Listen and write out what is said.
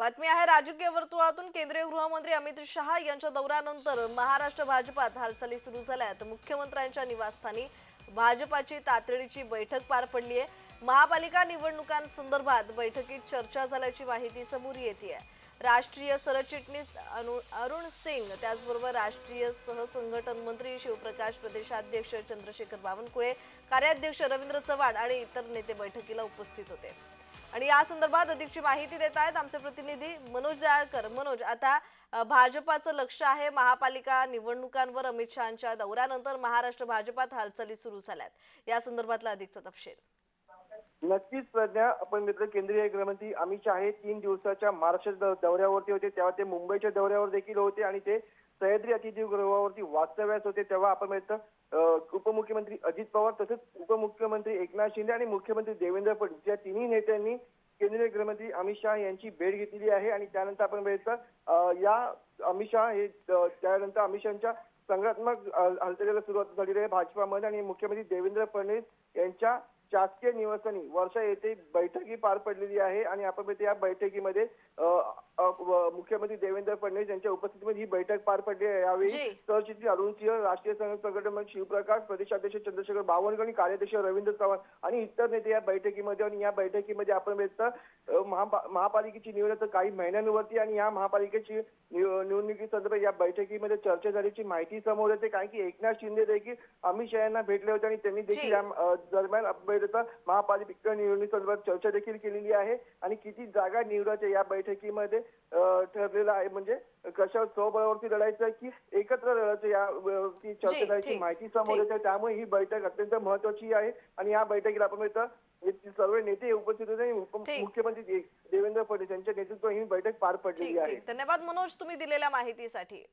बातमी आहे राजकीय वर्तुळातून केंद्रीय गृहमंत्री अमित शहा यांच्या दौऱ्यानंतर महाराष्ट्र भाजपात हालचाली सुरू झाल्यात. मुख्यमंत्र्यांच्या निवासस्थानी भाजपाची तातडीची बैठक पार पडली आहे महापालिका निवडणुकांसंदर्भात बैठकीत चर्चा झाल्याची माहिती समोर येते राष्ट्रीय सरचिटणीस अरुण सिंग त्याचबरोबर राष्ट्रीय सहसंघटन मंत्री शिवप्रकाश प्रदेशाध्यक्ष चंद्रशेखर बावनकुळे कार्याध्यक्ष रवींद्र चव्हाण आणि इतर नेते बैठकीला उपस्थित होते. आणि या संदर्भात अधिकची माहिती देत आहेत आमचे प्रतिनिधी मनोज जाळकर. मनोज आता भाजपाचं लक्ष आहे महापालिका निवडणुकांवर अमित शहाच्या दौऱ्यानंतर महाराष्ट्र भाजपात हालचाली सुरू झाल्यात. या संदर्भातला अधिकचा तपशील. नक्कीच प्रज्ञा आपण मित्र केंद्रीय गृहमंत्री अमित शहा हे तीन दिवसाच्या महाराष्ट्र दौऱ्यावरती होते. तेव्हा ते मुंबईच्या दौऱ्यावर देखील होते आणि ते सह्याद्री अतिथीगृहावरती वास्तव्यास होते. तेव्हा आपण मित्र उपमुख्यमंत्री अजित पवार तसेच उपमुख्यमंत्री एकनाथ शिंदे आणि मुख्यमंत्री देवेंद्र फडणवीस या तिन्ही नेत्यांनी केंद्रीय गृहमंत्री अमित शहा यांची भेट घेतलेली आहे आणि त्यानंतर आपण बघितलं या अमित शहा हे त्यानंतर अमित शहाच्या संघात्मक हालचालीला सुरुवात झालेली आहे. भाजपामध्ये आणि मुख्यमंत्री देवेंद्र फडणवीस यांच्या शासकीय निवासस्थानी वर्षा येथे बैठकी पार पडलेली आहे आणि आपण या बैठकीमध्ये मुख्यमंत्री देवेंद्र फडणवीस यांच्या उपस्थितीमध्ये ही बैठक पार पडली आहे यावेळी. सरचिटणीस अरुण सिंह राष्ट्रीय संघ- संघटन शिवप्रकाश प्रदेशाध्यक्ष चंद्रशेखर बावनकुळे आणि कार्याध्यक्ष रवींद्र चव्हाण आणि इतर नेते या बैठकीमध्ये आणि या बैठकीमध्ये आपण महापालिकेची निवडणूक तर काही महिन्यांवरती आणि या महापालिकेची निव- निवडणुकीसंदर्भात या बैठकीमध्ये चर्चा झाल्याची माहिती समोर येते कारण की एकनाथ शिंदे देखील अमित शहा यांना भेटले होते आणि त्यांनी देखील. या दरम्यान महापालिका निवडणूक संदर्भात चर्चा देखील केलेली आहे आणि किती जागा निवडायच्या या बैठकीमध्ये ठरलेलं आहे. म्हणजे कशावर स्वबळावरती लढायचं की एकत्र लढायचं या वरती चर्चा जी, झाल्याची ठीक, माहिती समोर. येते. त्यामुळे ही बैठक अत्यंत महत्वाची आहे. आणि या बैठकीला आपण हे सर्व नेते उपस्थित होते. मुख्यमंत्री देवेंद्र फडणवीस यांच्या नेतृत्वात ही बैठक पार पडलेली आहे. धन्यवाद मनोज तुम्ही दिलेल्या माहितीसाठी.